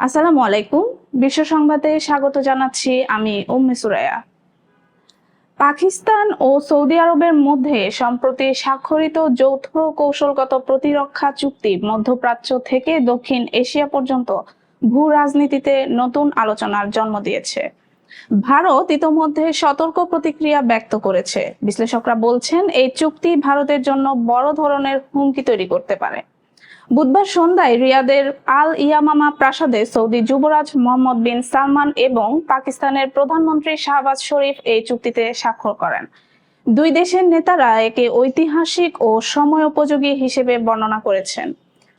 আসসালামু আলাইকুম। বিশ্ব সংবাদে স্বাগত জানাচ্ছি আমি উম্মে সুরায়া পাকিস্তান ও সৌদি আরবের মধ্যে সম্প্রতি স্বাক্ষরিত যৌথ কৌশলগত প্রতিরক্ষা চুক্তি মধ্যপ্রাচ্য থেকে দক্ষিণ এশিয়া পর্যন্ত ভূ রাজনীতিতে নতুন আলোচনার জন্ম দিয়েছে। ভারত ইতোমধ্যে সতর্ক প্রতিক্রিয়া ব্যক্ত করেছে। বিশ্লেষকরা বলছেন, এই চুক্তি ভারতের জন্য বড় ধরনের হুমকি তৈরি করতে পারে। বুধবার সন্ধ্যায় রিয়াদের আল ইয়ামামা প্রাসাদে সৌদি যুবরাজ মোহাম্মদ বিন সালমান এবং পাকিস্তানের প্রধানমন্ত্রী শাহবাজ শরীফ এই চুক্তিতে স্বাক্ষর করেন। দুই দেশের নেতারা একে ঐতিহাসিক ও সময়োপযোগী হিসেবে বর্ণনা করেছেন।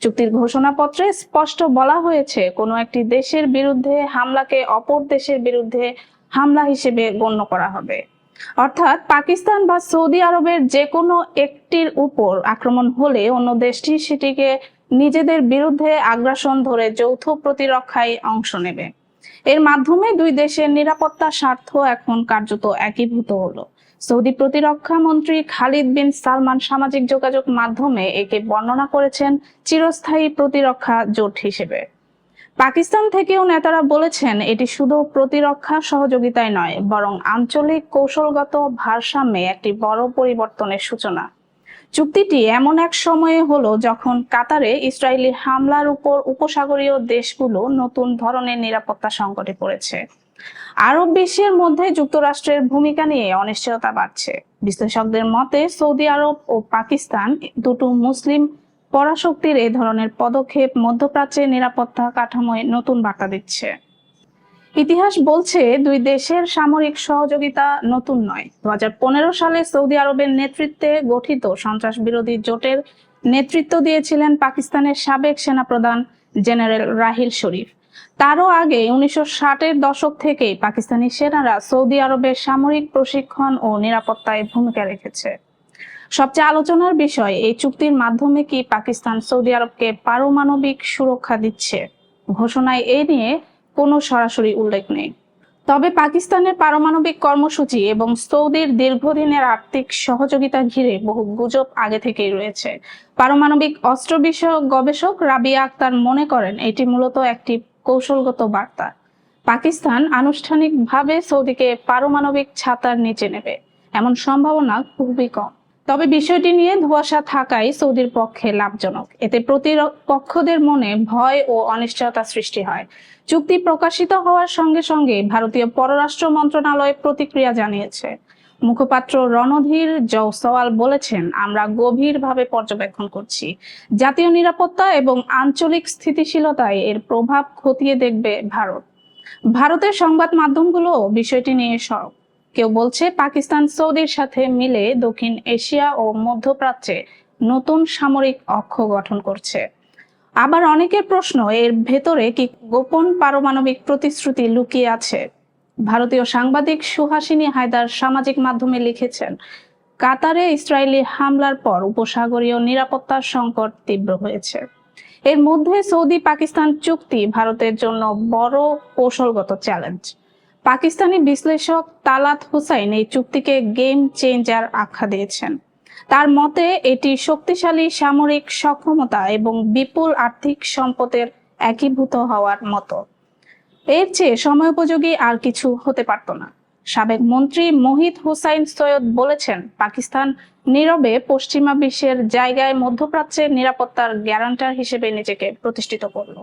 চুক্তির ঘোষণাপত্রে স্পষ্ট বলা হয়েছে, কোনো একটি দেশের বিরুদ্ধে হামলাকে অপর দেশের বিরুদ্ধে হামলা হিসেবে গণ্য করা হবে। অর্থাৎ পাকিস্তান বা সৌদি আরবের যে কোনো একটির উপর আক্রমণ হলে অন্য দেশটি সেটিকে নিজেদের বিরুদ্ধে আগ্রাসন ধরে যৌথ প্রতিরক্ষায় অংশ নেবে। এর মাধ্যমে দুই দেশের নিরাপত্তা স্বার্থ এখন কার্যত একীভূত হলো। সৌদি প্রতিরক্ষা মন্ত্রী খালিদ বিন সালমান সামাজিক যোগাযোগ মাধ্যমে একে বর্ণনা করেছেন চিরস্থায়ী প্রতিরক্ষা জোট হিসেবে। পাকিস্তান থেকেও নেতারা বলেছেন, এটি শুধু প্রতিরক্ষা সহযোগিতায় নয়, বরং আঞ্চলিক কৌশলগত ভারসাম্যে একটি বড় পরিবর্তনের সূচনা। চুক্তিটি এমন এক সময়ে হলো যখন কাতারে ইসরায়েলি হামলার উপর উপসাগরীয় দেশগুলো নতুন ধরনের নিরাপত্তা সংকটে পড়েছে। আরব বিশ্বের মধ্যে যুক্তরাষ্ট্রের ভূমিকা নিয়ে অনিশ্চয়তা বাড়ছে। বিশ্লেষকদের মতে, সৌদি আরব ও পাকিস্তান দুটো মুসলিম পরাশক্তির এই ধরনের পদক্ষেপ মধ্যপ্রাচ্যের নিরাপত্তা কাঠামোয় নতুন বার্তা দিচ্ছে। ইতিহাস বলছে দুই দেশের সামরিক সহযোগিতা নতুন নয়। দু সালে সৌদি আরবের নেতৃত্বে গঠিত সন্ত্রাস বিরোধী জোটের নেতৃত্ব দিয়েছিলেন পাকিস্তানের সাবেক সেনাপ্রধান জেনারেল রাহিল শরীফ। তারও আগে উনিশশো ষাটের দশক থেকেই পাকিস্তানি সেনারা সৌদি আরবের সামরিক প্রশিক্ষণ ও নিরাপত্তায় ভূমিকা রেখেছে। সবচেয়ে আলোচনার বিষয়, এই চুক্তির মাধ্যমে কি পাকিস্তান সৌদি আরবকে পারমাণবিক সুরক্ষা দিচ্ছে? ঘোষণায় এ নিয়ে কোনো সরাসরি উল্লেখ নেই। তবে পাকিস্তানের পারমাণবিক কর্মসূচি এবং সৌদির দীর্ঘদিনের আর্থিক সহযোগিতা ঘিরে বহু গুজব আগে থেকেই রয়েছে। পারমাণবিক অস্ত্র বিষয়ক গবেষক রাবিয়া আক্তার মনে করেন, এটি মূলত একটি কৌশলগত বার্তা। পাকিস্তান আনুষ্ঠানিকভাবে সৌদিকে পারমাণবিক ছাতার নিচে নেবে, এমন সম্ভাবনা খুবই কম। তবে বিষয়টি নিয়ে ধোঁয়াশা থাকাই সৌদির পক্ষে লাভজনক। এতে প্রতিপক্ষদের মনে ভয় ও অনিশ্চয়তা সৃষ্টি হয়। চুক্তি প্রকাশিত হওয়ার সঙ্গে সঙ্গে ভারতীয় পররাষ্ট্র মন্ত্রণালয় প্রতিক্রিয়া জানিয়েছে। মুখপাত্র রণধীর জৌসওয়াল বলেছেন, আমরা গভীরভাবে পর্যবেক্ষণ করছি। জাতীয় নিরাপত্তা এবং আঞ্চলিক স্থিতিশীলতায় এর প্রভাব খতিয়ে দেখবে ভারত। ভারতের সংবাদ মাধ্যমগুলো বিষয়টি নিয়ে সরব কেউ বলছে পাকিস্তান সৌদির সাথে মিলে দক্ষিণ এশিয়া ও মধ্যপ্রাচ্যে নতুন সামরিক অক্ষ গঠন করছে। আবার অনেকের প্রশ্ন, এর ভেতরে কি গোপন পারমাণবিক প্রতিশ্রুতি লুকিয়ে আছে? ভারতীয় সাংবাদিক সুহাসিনী হায়দার সামাজিক মাধ্যমে লিখেছেন, কাতারে ইসরায়েলি হামলার পর উপসাগরীয় নিরাপত্তার সংকট তীব্র হয়েছে। এর মধ্যে সৌদি পাকিস্তান চুক্তি ভারতের জন্য বড় কৌশলগত চ্যালেঞ্জ। পাকিস্তানি বিশ্লেষক তালাত হুসাইন এই চুক্তিকে গেম চেঞ্জার আখ্যা দিয়েছেন। তার মতে, এটি শক্তিশালী সামরিক সক্ষমতা এবং বিপুল আর্থিক সম্পদের একীভূত হওয়ার মতো। এর চেয়ে সময়োপযোগী আর কিছু হতে পারত না। সাবেক মন্ত্রী মোহিত হুসাইন সৈয়দ বলেছেন, পাকিস্তান নীরবে পশ্চিমা বিশ্বের জায়গায় মধ্যপ্রাচ্যের নিরাপত্তার গ্যারান্টার হিসেবে নিজেকে প্রতিষ্ঠিত করল।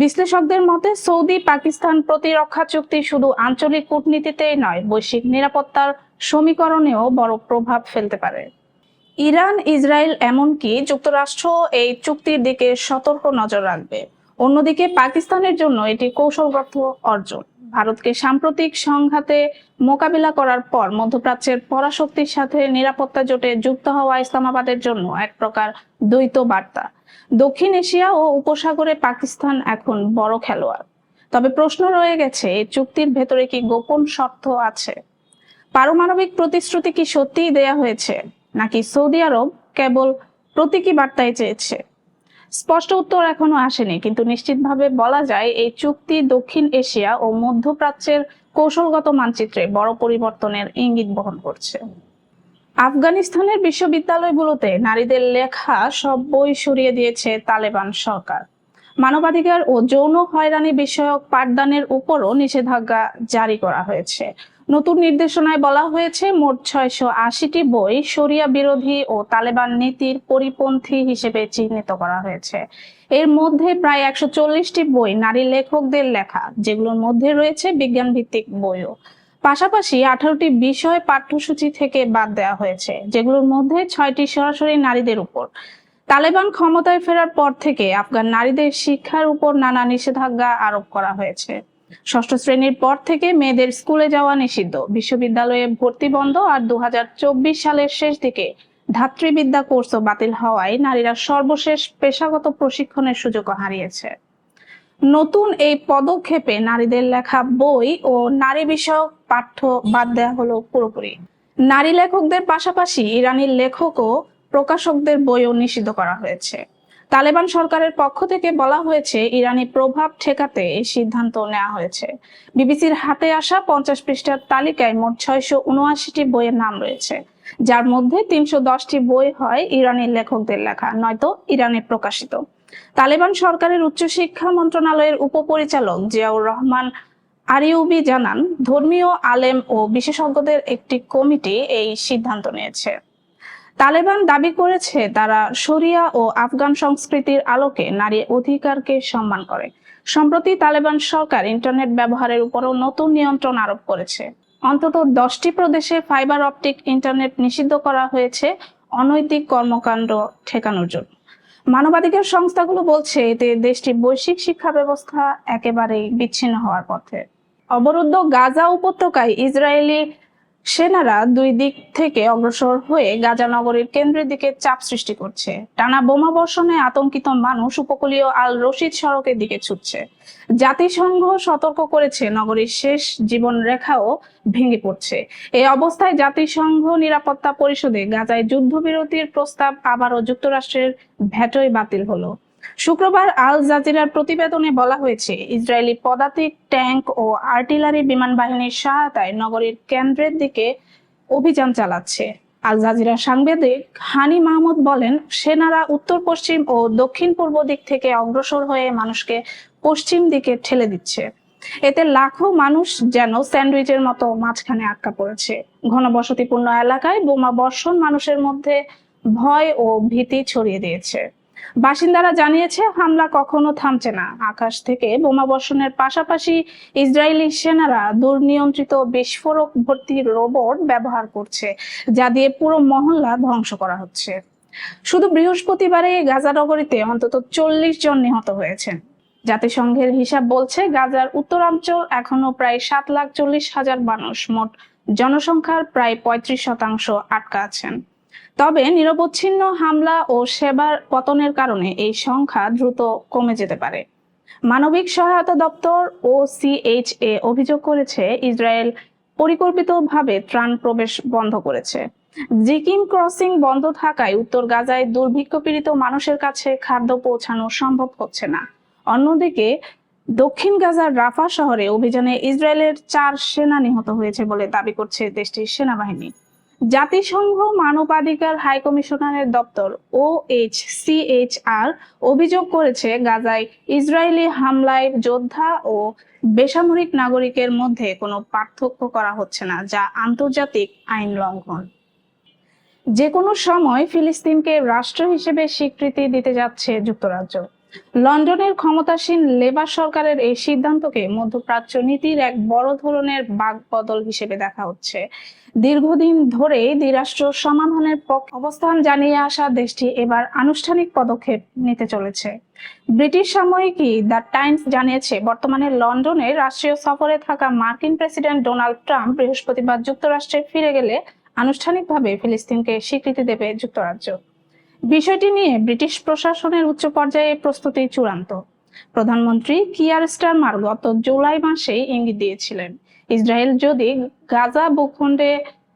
বিশ্লেষকদের মতে, সৌদি পাকিস্তান প্রতিরক্ষা চুক্তি শুধু আঞ্চলিক কূটনীতিতেই নয়, বৈশ্বিক নিরাপত্তার সমীকরণেও বড় প্রভাব ফেলতে পারে। ইরান, ইসরায়েল এমনকি যুক্তরাষ্ট্র এই চুক্তির দিকে সতর্ক নজর রাখবে। অন্যদিকে পাকিস্তানের জন্য এটি কৌশলগত অর্জন। ভারতকে সাম্প্রতিক সংঘাতে মোকাবিলা করার পর মধ্যপ্রাচ্যের পরাশক্তির সাথে নিরাপত্তা জোটে যুক্ত হওয়া ইসলামাবাদের জন্য এক প্রকার দ্বৈত বার্তা। দক্ষিণ এশিয়া ও উপসাগরে পাকিস্তান এখন বড় খেলোয়াড়। তবে প্রশ্ন রয়ে গেছে এই চুক্তির ভেতরে কি গোপন শর্ত আছে? পারমাণবিক প্রতিশ্রুতি কি সত্যিই দেয়া হয়েছে, নাকি সৌদি আরব কেবল প্রতীকী বার্তায় চেয়েছে? স্পষ্ট উত্তর এখনও আসেনি, কিন্তু নিশ্চিতভাবে বলা যায়, এই চুক্তি দক্ষিণ এশিয়া ও মধ্যপ্রাচ্যের কৌশলগত মানচিত্রে বড় পরিবর্তনের ইঙ্গিত বহন করছে। আফগানিস্তানের বিশ্ববিদ্যালয়গুলোতে নারীদের লেখা সব বই সরিয়ে দিয়েছে তালেবান সরকার। মানবাধিকার ও যৌন হয়রানি বিষয়ক পাঠদানের উপরও নিষেধাজ্ঞা জারি করা হয়েছে। নতুন নির্দেশনায় বলা হয়েছে, মোট ছয়শো আশিটি বই শরিয়া বিরোধী ও তালেবান নীতির পরিপন্থী হিসেবে চিহ্নিত করা হয়েছে। এর মধ্যে প্রায় একশো চল্লিশটি বই নারী লেখকদের লেখা, যেগুলোর মধ্যে রয়েছে বিজ্ঞান ভিত্তিক বইও। পাশাপাশি আঠারোটি বিষয় পাঠ্যসূচি থেকে বাদ দেওয়া হয়েছে, যেগুলোর মধ্যে ছয়টি সরাসরি নারীদের উপর। তালেবান ক্ষমতায় ফেরার পর থেকে আফগান নারীদের শিক্ষার উপর নানা নিষেধাজ্ঞা আরোপ করা হয়েছে। ষষ্ঠ শ্রেণির পর থেকে মেয়েদের স্কুলে যাওয়া নিষিদ্ধ। বিশ্ববিদ্যালয়ে ভর্তি বন্ধ আর দু হাজার চব্বিশ সালের শেষ দিকে ধাত্রীবিদ্যা কোর্সও বাতিল হওয়ায় নারীরা সর্বশেষ পেশাগত প্রশিক্ষণের সুযোগও হারিয়েছে। নতুন এই পদক্ষেপে নারীদের লেখা বই ও নারী বিষয়ক পাঠ্য বাদ দেওয়া হলো পুরোপুরি। নারী লেখকদের পাশাপাশি ইরানি লেখক ও প্রকাশকদের বইও নিষিদ্ধ করা হয়েছে। তালেবান সরকারের পক্ষ থেকে বলা হয়েছে, ইরানি প্রভাব ঠেকাতে এই সিদ্ধান্ত নেওয়া হয়েছে। বিবিসির হাতে আসা পঞ্চাশ পৃষ্ঠার তালিকায় মোট ছয়শো উনআশিটি বইয়ের নাম রয়েছে। যার মধ্যে তিনশো দশটি বই হয় ইরানি লেখকদের লেখা, নয়তো ইরানে প্রকাশিত। তালেবান সরকারের উচ্চশিক্ষা মন্ত্রণালয়ের উপপরিচালক জিয়াউর রহমান আরিউবি জানান, ধর্মীয় আলেম ও বিশেষজ্ঞদের একটি কমিটি এই সিদ্ধান্ত নিয়েছে। তালেবান দাবি করেছে তারা শরিয়া ও আফগান সংস্কৃতির আলোকে নারী অধিকারকে সম্মান করে। সম্প্রতি তালেবান সরকার ইন্টারনেট ব্যবহারের উপরও নতুন নিয়ন্ত্রণ আরোপ করেছে। অন্তত দশটি প্রদেশে ফাইবার অপটিক ইন্টারনেট নিষিদ্ধ করা হয়েছে অনৈতিক কর্মকাণ্ড ঠেকানোর জন্য। মানবাধিকার সংস্থাগুলো বলছে, এতে দেশটির বৈশ্বিক শিক্ষা ব্যবস্থা একেবারেই বিচ্ছিন্ন হওয়ার পথে। অবরুদ্ধ গাজা উপত্যকায় ইসরায়েলি সেনারা দুই দিক থেকে অগ্রসর হয়ে গাজা নগরীর কেন্দ্রের দিকে চাপ সৃষ্টি করছে। টানা বোমা বর্ষণে আতঙ্কিত মানুষ উপকূলীয় আল রশিদ সড়কের দিকে ছুটছে। জাতিসংঘ সতর্ক করেছে নগরীর শেষ জীবন রেখাও ভেঙে পড়ছে। এই অবস্থায় জাতিসংঘ নিরাপত্তা পরিষদে গাজায় যুদ্ধবিরতির প্রস্তাব আবারও যুক্তরাষ্ট্রের ভেটোয় বাতিল হলো। শুক্রবার আল জাজিরার প্রতিবেদনে বলা হয়েছে, ইসরায়েলি পদাতিক ট্যাঙ্ক ও আর্টিলারি বিমান বাহিনীর সহায়তায় নগরীর কেন্দ্রের দিকে অভিযান চালাচ্ছে। আল জাজিরা সাংবাদিক হানি মাহমুদ বলেন, সেনারা উত্তর, পশ্চিম ও দক্ষিণ পূর্ব দিক থেকে অগ্রসর হয়ে মানুষকে পশ্চিম দিকে ঠেলে দিচ্ছে। এতে লাখো মানুষ যেন স্যান্ডউইচের মতো মাঝখানে আটকা পড়েছে। ঘনবসতিপূর্ণ এলাকায় বোমা বর্ষণ মানুষের মধ্যে ভয় ও ভীতি ছড়িয়ে দিয়েছে। বাসিন্দারা জানিয়েছে, হামলা কখনো থামছে না। আকাশ থেকে বোমা বর্ষণের পাশাপাশি ইসরায়েলি সেনারা দুর্নিয়ন্ত্রিত বিস্ফোরক ভর্তি রোবট ব্যবহার করছে, যা দিয়ে পুরো মহল্লা ধ্বংস করা হচ্ছে। শুধু বৃহস্পতিবারে গাজা নগরীতে অন্তত চল্লিশ জন নিহত হয়েছেন। জাতিসংঘের হিসাব বলছে, গাজার উত্তরাঞ্চল এখনও প্রায় সাত লাখ চল্লিশ হাজার মানুষ, মোট জনসংখ্যার প্রায় পঁয়ত্রিশ শতাংশ আটকা আছেন। তবে নিরবচ্ছিন্ন হামলা ও সেবার পতনের কারণে এই সংখ্যা দ্রুত কমে যেতে পারে। মানবিক সহায়তা দপ্তর ও সিএইচএ অভিযোগ করেছে, ইসরায়েল পরিকল্পিতভাবে ত্রাণ প্রবেশ বন্ধ করেছে। জিকিম ক্রসিং বন্ধ থাকায় উত্তর গাজায় দুর্ভিক্ষ পীড়িত মানুষের কাছে খাদ্য পৌঁছানো সম্ভব হচ্ছে না। অন্যদিকে, দক্ষিণ গাজার রাফা শহরে অভিযানে ইসরায়েলের চার সেনা নিহত হয়েছে বলে দাবি করছে দেশটির সেনাবাহিনী। জাতিসংঘ মানবাধিকার হাই কমিশনারের দপ্তর ও এইচ সিএইচআর অভিযোগ করেছে, গাজায় ইসরায়েলি হামলায় যোদ্ধা ও বেসামরিক নাগরিকের মধ্যে কোনো পার্থক্য করা হচ্ছে না, যা আন্তর্জাতিক আইন লঙ্ঘন। যে কোনো সময় ফিলিস্তিনকে রাষ্ট্র হিসেবে স্বীকৃতি দিতে যাচ্ছে যুক্তরাজ্য। লন্ডনের ক্ষমতাসীন লেবার সরকারের এই সিদ্ধান্তকে মধ্যপ্রাচ্য নীতির এক বড় ধরনের বাগবদল হিসেবে দেখা হচ্ছে। দীর্ঘদিন ধরে দ্বিরাষ্ট্র সমাধানের অবস্থান জানিয়ে আসা দেশটি এবার আনুষ্ঠানিক পদক্ষেপ নিতে চলেছে। ব্রিটিশ সাময়িকী দ্য টাইমস জানিয়েছে, বর্তমানে লন্ডনে রাষ্ট্রীয় সফরে থাকা মার্কিন প্রেসিডেন্ট ডোনাল্ড ট্রাম্প বৃহস্পতিবার যুক্তরাষ্ট্রে ফিরে গেলে আনুষ্ঠানিকভাবে ফিলিস্তিনকে স্বীকৃতি দেবে যুক্তরাজ্য। বিষয়টি নিয়ে ব্রিটিশ প্রশাসনের উচ্চ পর্যায়ে প্রস্তুতি চূড়ান্ত। প্রধানমন্ত্রী কিয়ার স্টারমার গত জুলাই মাসে ইঙ্গিত দিয়েছিলেন, ইসরায়েল যদি গাজা ভূখণ্ডে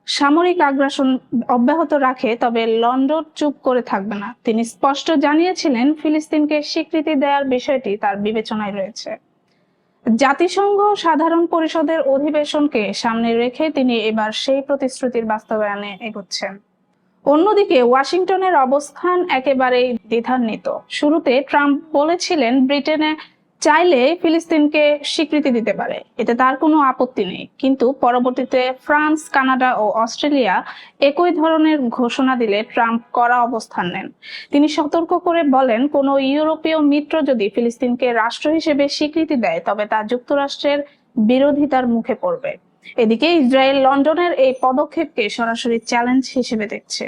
সামরিক আগ্রাসন অব্যাহত রাখে, তবে লন্ডন চুপ করে থাকবে না। তিনি স্পষ্ট জানিয়েছিলেন, ফিলিস্তিনকে স্বীকৃতি দেওয়ার বিষয়টি তার বিবেচনায় রয়েছে। জাতিসংঘ সাধারণ পরিষদের অধিবেশনকে সামনে রেখে তিনি এবার সেই প্রতিশ্রুতির বাস্তবায়নে এগোচ্ছেন। অন্যদিকে ওয়াশিংটনের অবস্থান একেবারেই দ্বিধান্বিত। শুরুতে ট্রাম্প বলেছিলেন ব্রিটেনে চাইলে ফিলিস্তিনকে স্বীকৃতি দিতে পারে। এতে তার কোনো আপত্তি নেই। কিন্তু পরবর্তীতে ফ্রান্স, কানাডা ও অস্ট্রেলিয়া একই ধরনের ঘোষণা দিলে ট্রাম্প কড়া অবস্থান নেন। তিনি সতর্ক করে বলেন, কোনো ইউরোপীয় মিত্র যদি ফিলিস্তিনকে রাষ্ট্র হিসেবে স্বীকৃতি দেয়, তবে তা যুক্তরাষ্ট্রের বিরোধিতার মুখে পড়বে। এদিকে ইসরায়েল লন্ডনের এই পদক্ষেপকে সরাসরি চ্যালেঞ্জ হিসেবে দেখছে।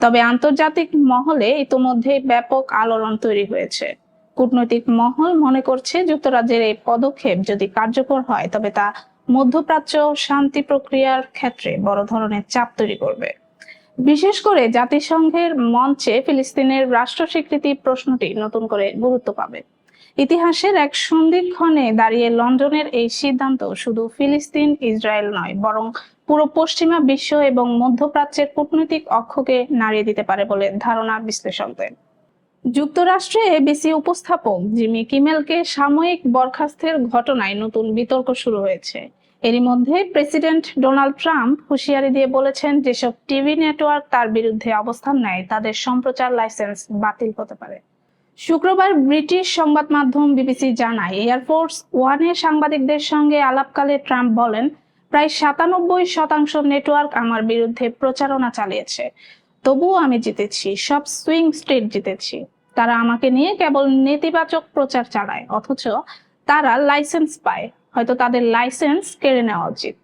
তবে আন্তর্জাতিক মহলে ইতোমধ্যে ব্যাপক আলোড়ন তৈরি হয়েছে। কূটনৈতিক মহল মনে করছে যুক্তরাজ্যের এই পদক্ষেপ যদি কার্যকর হয়, তবে তা মধ্যপ্রাচ্য শান্তি প্রক্রিয়ার ক্ষেত্রে বড় ধরনের চাপ তৈরি করবে। বিশেষ করে জাতিসংঘের মঞ্চে ফিলিস্তিনের রাষ্ট্র স্বীকৃতি প্রশ্নটি নতুন করে গুরুত্ব পাবে। ইতিহাসের এক সন্ধিক্ষণে দাঁড়িয়ে লন্ডনের এই সিদ্ধান্ত শুধু ফিলিস্তিন, ইসরায়েল নয়, বরং পুরো পশ্চিমা বিশ্ব এবং মধ্যপ্রাচ্যের কূটনৈতিক অক্ষকে নাড়িয়ে দিতে পারে বলে ধারণা বিশ্লেষকদের। যুক্তরাষ্ট্রে এবিসি উপস্থাপক জিমি কিমেলকে সাময়িক বরখাস্তের ঘটনায় নতুন বিতর্ক শুরু হয়েছে। এরই মধ্যে প্রেসিডেন্ট ডোনাল্ড ট্রাম্প হুঁশিয়ারি দিয়ে বলেছেন, যেসব টিভি নেটওয়ার্ক তার বিরুদ্ধে অবস্থান নেয়, তাদের সম্প্রচার লাইসেন্স বাতিল হতে পারে। শুক্রবার ব্রিটিশ সংবাদ মাধ্যম বিবিসি জানায় এয়ারফোর্স ওয়ানের সাংবাদিকদের সঙ্গে আলাপকালে ট্রাম্প বলেন, প্রায় সাতানব্বই শতাংশ নেটওয়ার্ক আমার বিরুদ্ধে প্রচারণা চালিয়েছে। তবুও আমি জিতেছি, সব সুইং স্টেট জিতেছি। তারা আমাকে নিয়ে কেবল নেতিবাচক প্রচার চালায়, অথচ তারা লাইসেন্স পায়, হয়তো তাদের লাইসেন্স কেড়ে নেওয়া উচিত।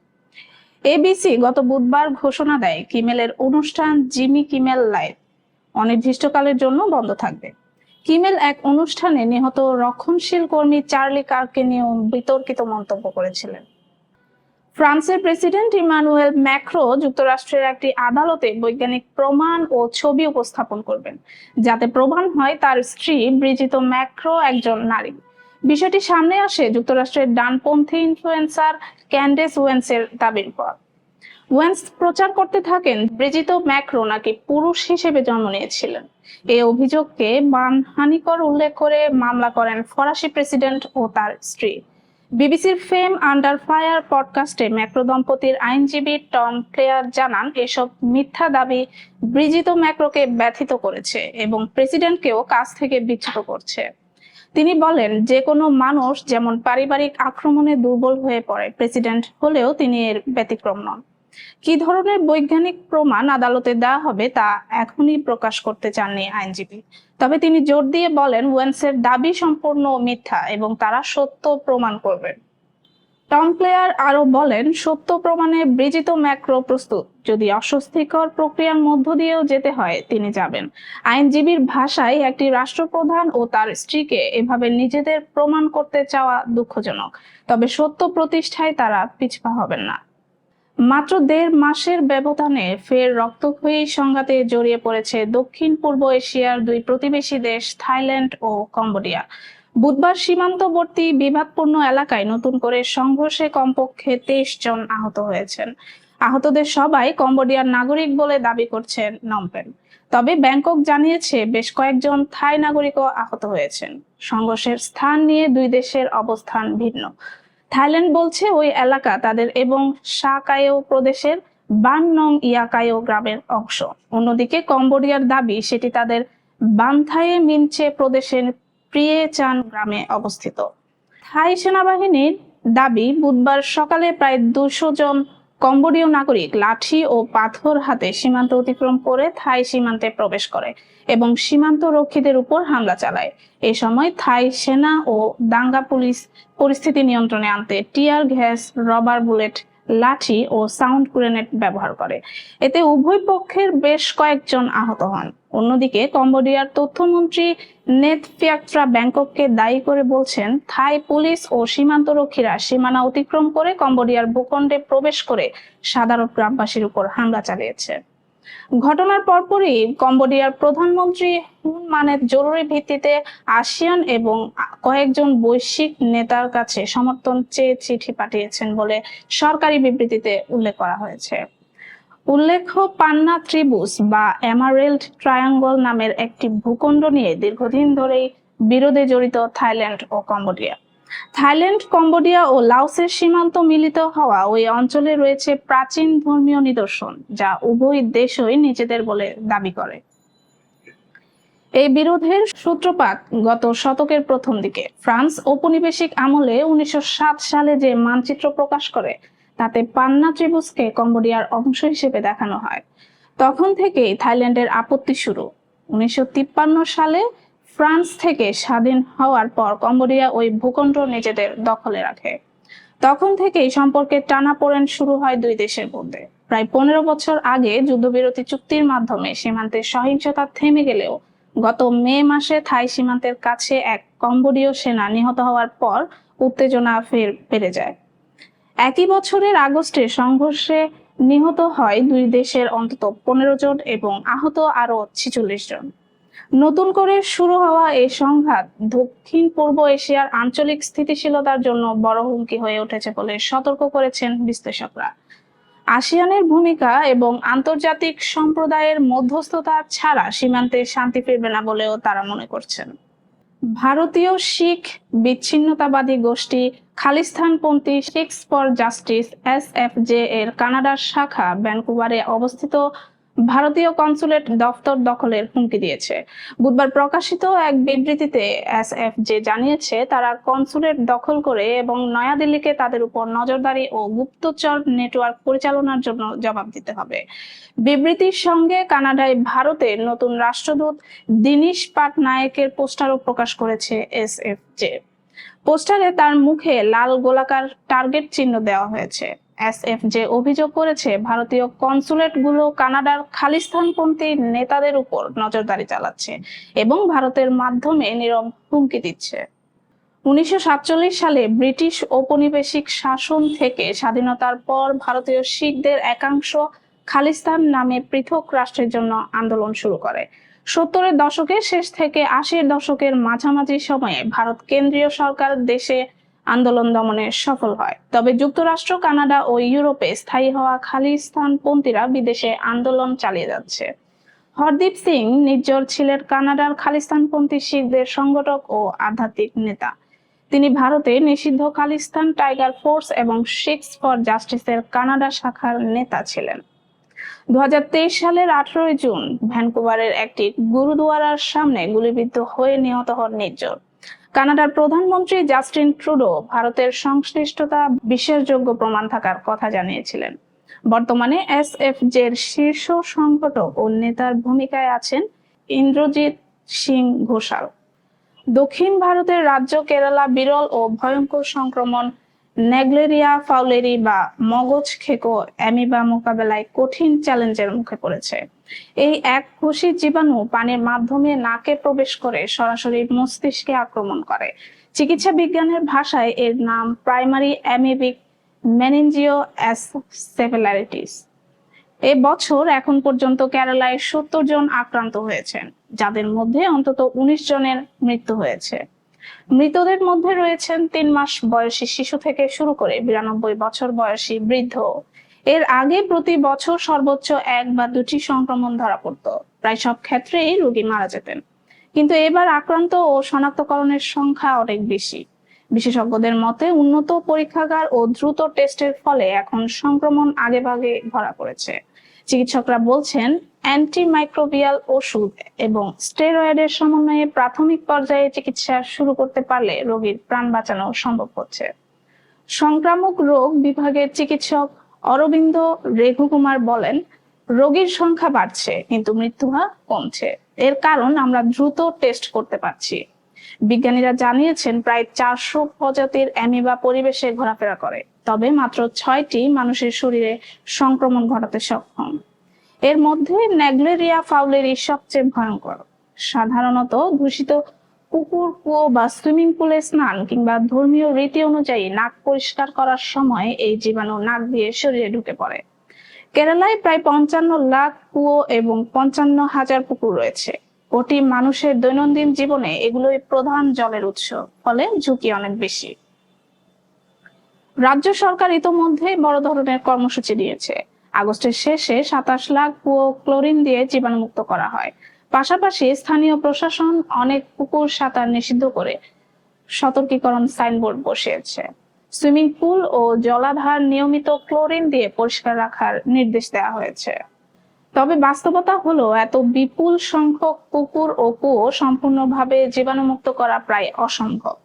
এবিসি গত বুধবার ঘোষণা দেয়, কিমেলের অনুষ্ঠান জিমি কিমেল লাইভ অনির্দিষ্টকালের জন্য বন্ধ থাকবে। কিমেল এক অনুষ্ঠানে নিহত রক্ষণশীল কর্মী চার্লি কার্ককে নিয়েও বিতর্কিত মন্তব্য করেছিলেন। ফ্রান্সের প্রেসিডেন্ট ইমানুয়েল ম্যাক্রো যুক্তরাষ্ট্রের একটি আদালতে বৈজ্ঞানিক প্রমাণ ও ছবি উপস্থাপন করবেন, যাতে প্রমাণ হয় তার স্ত্রী ব্রিজিত ম্যাক্রো একজন নারী। বিষয়টি সামনে আসে যুক্তরাষ্ট্রের ডানপন্থী ইনফ্লুয়েন্সার ক্যান্ডেস ওয়েন্সের দাবির পর। ওয়েন্স প্রচার করতে থাকেন ব্রিজিত ম্যাক্রো নাকি পুরুষ হিসেবে জন্ম নিয়েছিলেন। এই অভিযোগকে মানহানিকর উল্লেখ করে মামলা করেন ফরাসি প্রেসিডেন্ট ও তার স্ত্রী। বিবিসির ফেম আন্ডার ফায়ার পডকাস্টে ম্যাক্রো দম্পতির আইনজীবী টম ক্লেয়ার জানান, এসব মিথ্যা দাবি ব্রিজিত ম্যাক্রোকে ব্যথিত করেছে এবং প্রেসিডেন্টকেও কাজ থেকে বিচ্যুত করছে। তিনি বলেন, যে কোনো মানুষ যেমন পারিবারিক আক্রমণে দুর্বল হয়ে পড়ে, প্রেসিডেন্ট হলেও তিনি এর ব্যতিক্রম নন। কি ধরনের বৈজ্ঞানিক প্রমাণ আদালতে দেওয়া হবে তা এখনই প্রকাশ করতে চাননি আইনজীবী। তবে তিনি জোর দিয়ে বলেন, ওয়েন্সের দাবি সম্পূর্ণ মিথ্যা এবং তারা সত্য প্রমাণ করবেন টম প্লেয়ার আরও বলেন, সত্য প্রমাণে ব্রিজিত ম্যাক্রো প্রস্তুত। যদি অস্বস্তিকর প্রক্রিয়ার মধ্য দিয়েও যেতে হয়, তিনি যাবেন। আইনজীবীর ভাষায় একটি রাষ্ট্রপ্রধান ও তার স্ত্রীকে এভাবে নিজেদের প্রমাণ করতে চাওয়া দুঃখজনক। তবে সত্য প্রতিষ্ঠায় তারা পিছপা হবেন না। মাত্র দেড় মাসের ব্যবধানে ফের রক্তক্ষয়ী সংঘাতে জড়িয়ে পড়েছে দক্ষিণ পূর্ব এশিয়ার দুই প্রতিবেশী দেশ, থাইল্যান্ড ও কম্বোডিয়া। বুধবার সীমান্তবর্তী বিবাদপূর্ণ এলাকায় নতুন করে সংঘর্ষে কমপক্ষে তেইশ জন আহত হয়েছেন। আহতদের সবাই কম্বোডিয়ার নাগরিক বলে দাবি করছেন নমপেন। তবে ব্যাংকক জানিয়েছে বেশ কয়েকজন থাই নাগরিকও আহত হয়েছেন। সংঘর্ষের স্থান নিয়ে দুই দেশের অবস্থান ভিন্ন। থাইল্যান্ড বলছে ওই এলাকা তাদের এবং সাকায়ো প্রদেশের বান নং ইয়াকায়ো গ্রামের অংশ। অন্যদিকে কম্বোডিয়ার দাবি, সেটি তাদের বান্থায়ে মিনচে প্রদেশের প্রিয়ে চান গ্রামে অবস্থিত। থাই সেনাবাহিনীর দাবি, বুধবার সকালে প্রায় দুশো জন কম্বোডীয় নাগরিক লাঠি ও পাথর হাতে সীমান্ত অতিক্রম করে থাই সীমান্তে প্রবেশ করে এবং সীমান্ত রক্ষীদের উপর হামলা চালায়। এ সময় থাই সেনা ও দাঙ্গা পুলিশ পরিস্থিতি নিয়ন্ত্রণে আনতে টিয়ার গ্যাস, রবার বুলেট লাঠি ও সাউন্ড গ্রেনেড ব্যবহার করে। এতে উভয় পক্ষের বেশ কয়েকজন আহত হন। অন্যদিকে কম্বোডিয়ার তথ্যমন্ত্রী নেত ফিয়াক্ট্রা ব্যাংকককে দায়ী করে বলছেন, থাই পুলিশ ও সীমান্তরক্ষীরা সীমানা অতিক্রম করে কম্বোডিয়ার ভূখণ্ডে প্রবেশ করে সাধারণ গ্রামবাসীর উপর হামলা চালিয়েছে। ঘটনার পরপরই কম্বোডিয়ার প্রধানমন্ত্রী হুন জরুরি ভিত্তিতে আসিয়ান এবং কয়েকজন বৈশ্বিক নেতার কাছে সমর্থন চেয়ে চিঠি পাঠিয়েছেন বলে সরকারি বিবৃতিতে উল্লেখ করা হয়েছে। উল্লেখ্য, পান্না ত্রিভুজ বা এমারেল্ড ট্রায়াঙ্গল নামের একটি ভূখণ্ড নিয়ে দীর্ঘদিন ধরেই বিরোধে জড়িত থাইল্যান্ড ও কম্বোডিয়া। থাইল্যান্ড, কম্বোডিয়া ও লাওসের সীমান্ত মিলিত হওয়া ওই অঞ্চলে রয়েছে প্রাচীন ধর্মীয় নিদর্শন, যা উভয় দেশই নিজেদের বলে দাবি করে। এই বিরোধের সূত্রপাত গত শতকের প্রথম দিকে। ফ্রান্স ঔপনিবেশিক আমলে উনিশশো সাত সালে যে মানচিত্র প্রকাশ করে, তাতে পান্না ত্রিভুজকে কম্বোডিয়ার অংশ হিসেবে দেখানো হয়। তখন থেকেই থাইল্যান্ডের আপত্তি শুরু। উনিশশো তিপ্পান্ন সালে ফ্রান্স থেকে স্বাধীন হওয়ার পর কম্বোডিয়া ওই ভূখণ্ড নিজেদের দখলে রাখে। তখন থেকেই সম্পর্কের টানাপোড়েন শুরু হয় দুই দেশের মধ্যে। প্রায় পনেরো বছর আগে যুদ্ধবিরতি চুক্তির মাধ্যমে সীমান্তে সহিংসতা থেমে গেলেও গত মে মাসে থাই সীমান্তের কাছে এক কম্বোডীয় সেনা নিহত হওয়ার পর উত্তেজনা ফের বেড়ে যায়। একই বছরের আগস্টে সংঘর্ষে নিহত হয় দুই দেশের অন্তত পনেরো জন এবং আহত আরও ছিচল্লিশ জন। নতুন করে শুরু হওয়া এই সংঘাত দক্ষিণ পূর্ব এশিয়ার আঞ্চলিক স্থিতিশীলতার জন্য বড় হুমকি হয়ে উঠেছে বলে সতর্ক করেছেন বিশ্লেষকরা। আসিয়ানের ভূমিকা এবং আন্তর্জাতিক সম্প্রদায়ের মধ্যস্থতা ছাড়া সীমান্তে শান্তি ফিরবে না বলেও তারা মনে করছেন। ভারতীয় শিখ বিচ্ছিন্নতাবাদী গোষ্ঠী খালিস্তানপন্থী Sikhs for justice S F J এর কানাডার শাখা ভ্যানকুভারে অবস্থিত ভারতীয় কনসুলেট দফতর দখলের হুমকি দিয়েছে। বুধবার প্রকাশিত এক বিবৃতিতে এসএফজে জানিয়েছে, তারা কনসুলেট দখল করে এবং নয়াদিল্লিকে তাদের উপর নজরদারি ও গুপ্তচর নেটওয়ার্ক পরিচালনার জন্য জবাব দিতে হবে। বিবৃতির সঙ্গে কানাডায় ভারতের নতুন রাষ্ট্রদূত দিনীশ পাটনায়কের পোস্টারও প্রকাশ করেছে এসএফজে। পোস্টারে তার মুখে লাল গোলাকার টার্গেট চিহ্ন দেওয়া হয়েছে। এসএফজে অভিযোগ করেছে, ভারতীয় কনসুলেটগুলো কানাডার খালিস্তানপন্থী নেতাদের উপর নজরদারি চালাচ্ছে এবং ভারতের মাধ্যমে নীরব হুমকি দিচ্ছে। উনিশশো সাতচল্লিশ সালে ব্রিটিশ ঔপনিবেশিক শাসন থেকে স্বাধীনতার পর ভারতীয় শিখদের একাংশ খালিস্তান নামে পৃথক রাষ্ট্রের জন্য আন্দোলন শুরু করে। সত্তরের দশকের শেষ থেকে আশির দশকের মাঝামাঝি সময়ে ভারত কেন্দ্রীয় সরকার দেশে আন্দোলন দমনে সফল হয়। তবে যুক্তরাষ্ট্র, কানাডা ও ইউরোপে স্থায়ী হওয়া খালিস্তানপন্থীরা বিদেশে আন্দোলন চালিয়ে যাচ্ছে। হরদীপ সিং নির্জর ছিলেন কানাডার খালিস্তানপন্থী শিখদের সংগঠক ও আধ্যাত্মিক নেতা। তিনি ভারতে নিষিদ্ধ খালিস্তান টাইগার ফোর্স এবং শিখস ফর জাস্টিসের কানাডা শাখার নেতা ছিলেন। দু হাজার তেইশ সালের আঠারোই জুন ভ্যানকুভারের একটি গুরুদুয়ারার সামনে গুলিবিদ্ধ হয়ে নিহত হন নির্জর কানাডার প্রধানমন্ত্রী জাস্টিন ট্রুডো ভারতের সংশ্লিষ্টতা বিশ্বাসযোগ্য প্রমাণ থাকার কথা জানিয়েছিলেন। বর্তমানে এস এফ জের শীর্ষ সংগঠক ও নেতার ভূমিকায় আছেন ইন্দ্রজিৎ সিং ঘোষাল। দক্ষিণ ভারতের রাজ্য কেরালা বিরল ও ভয়ঙ্কর সংক্রমণ নেগলেরিয়া, ফাউলেরি বা মগজ খেকো অ্যামিবা মোকাবেলায় কঠিন চ্যালেঞ্জের মুখে পড়েছে। এই এক কোষী জীবাণু পানির মাধ্যমে নাকে প্রবেশ করে সরাসরি মস্তিষ্কে আক্রমণ করে। চিকিৎসা বিজ্ঞানের ভাষায় এর নাম প্রাইমারি অ্যামিবিক মেনিনজিও অ্যাসেফেলাইটিস এ বছর এখন পর্যন্ত কেরালায় সত্তর জন আক্রান্ত হয়েছেন, যাদের মধ্যে অন্তত উনিশ জনের মৃত্যু হয়েছে। মৃতদের মধ্যে রয়েছেন তিন মাস বয়সী শিশু থেকে শুরু করে বিরানব্বই বছর বয়সী বৃদ্ধ। এর আগে প্রতি বছর সর্বোচ্চ এক বা দুটি সংক্রমণ ধরা পড়তো। প্রায় সব ক্ষেত্রেই রোগী মারা যেতেন। কিন্তু এবার আক্রান্ত ও শনাক্তকরণের সংখ্যা অনেক বেশি। বিশেষজ্ঞদের মতে উন্নত পরীক্ষাগার ও দ্রুত টেস্টের ফলে এখন সংক্রমণ আগেভাগে ধরা পড়েছে। চিকিৎসকরা বলছেন অ্যান্টিমাইক্রোবিয়াল ওষুধ এবং স্টেরয়েডের সমন্বয়ে প্রাথমিক পর্যায়ে চিকিৎসা শুরু করতে পারলে রোগীর প্রাণ বাঁচানো সম্ভব হচ্ছে। সংক্রামক রোগ বিভাগের চিকিৎসক অরবিন্দ রেঘুকুমার বলেন, রোগীর সংখ্যা বাড়ছে, কিন্তু মৃত্যুহার কমছে। এর কারণ আমরা দ্রুত টেস্ট করতে পারছি। বিজ্ঞানীরা জানিয়েছেন, প্রায় চারশো প্রজাতির অ্যামিবা পরিবেশে ঘোরাফেরা করে, তবে মাত্র ছয়টি মানুষের শরীরে সংক্রমণ ঘটাতে সক্ষম। এর মধ্যে ন্যাগলেরিয়া ফাউলেরি সবচেয়ে ভয়ঙ্কর। সাধারণত দূষিত পুকুর কুয়ো বা সুইমিং পুলে স্নান কিংবা ধর্মীয় রীতি অনুযায়ী নাক পরিষ্কার করার সময় এই জীবাণু নাক দিয়ে শরীরে ঢুকে পড়ে। কেরালায় প্রায় পঞ্চান্ন লাখ কুয়ো এবং পঞ্চান্ন হাজার পুকুর রয়েছে। কোটি মানুষের দৈনন্দিন জীবনে এগুলোই প্রধান জলের উৎস, ফলে ঝুঁকি অনেক বেশি। রাজ্য সরকার ইতোমধ্যে বড় ধরনের কর্মসূচি দিয়েছে। আগস্টের শেষে সাতাশ লাখ কুয়ো ক্লোরিন দিয়ে জীবাণুমুক্ত করা হয়। পাশাপাশি স্থানীয় প্রশাসন অনেক পুকুর সাঁতার নিষিদ্ধ করে সতর্কীকরণ সাইনবোর্ড বসিয়েছে। সুইমিং পুল ও জলাধার নিয়মিত ক্লোরিন দিয়ে পরিষ্কার রাখার নির্দেশ দেওয়া হয়েছে। তবে বাস্তবতা হলো, এত বিপুল সংখ্যক পুকুর ও কুয়ো সম্পূর্ণভাবে জীবাণুমুক্ত করা প্রায় অসম্ভব।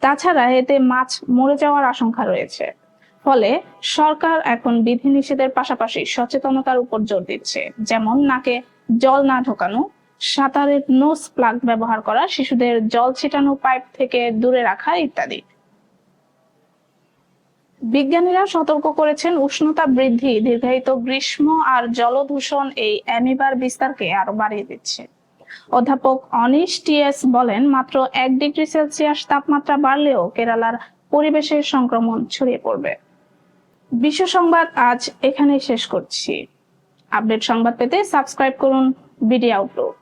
তাছাড়া এতে মাছ মরে যাওয়ার আশঙ্কা রয়েছে। ফলে সরকার এখন বিধিনিষেধের পাশাপাশি সচেতনতার উপর জোর দিচ্ছে। যেমন নাকে জল না ঢোকানো সাঁতারের নোজ প্লাগ ব্যবহার করা, শিশুদের জল ছিটানো, পাইপ থেকে দূরে রাখা ইত্যাদি। বিজ্ঞানীরা সতর্ক করেছেন, উষ্ণতা বৃদ্ধি, দীর্ঘায়িত গ্রীষ্ম আর জলদূষণ এই অ্যামিবার বিস্তারকে আরও বাড়িয়ে দিচ্ছে। অধ্যাপক অনিশ টিএস বলেন, মাত্র এক ডিগ্রি সেলসিয়াস তাপমাত্রা বাড়লেও কেরালার পরিবেশের সংক্রমণ ছড়িয়ে পড়বে। বিশ্ব সংবাদ আজ এখানেই শেষ করছি। আপডেট সংবাদ পেতে সাবস্ক্রাইব করুন বিডি আউটলুক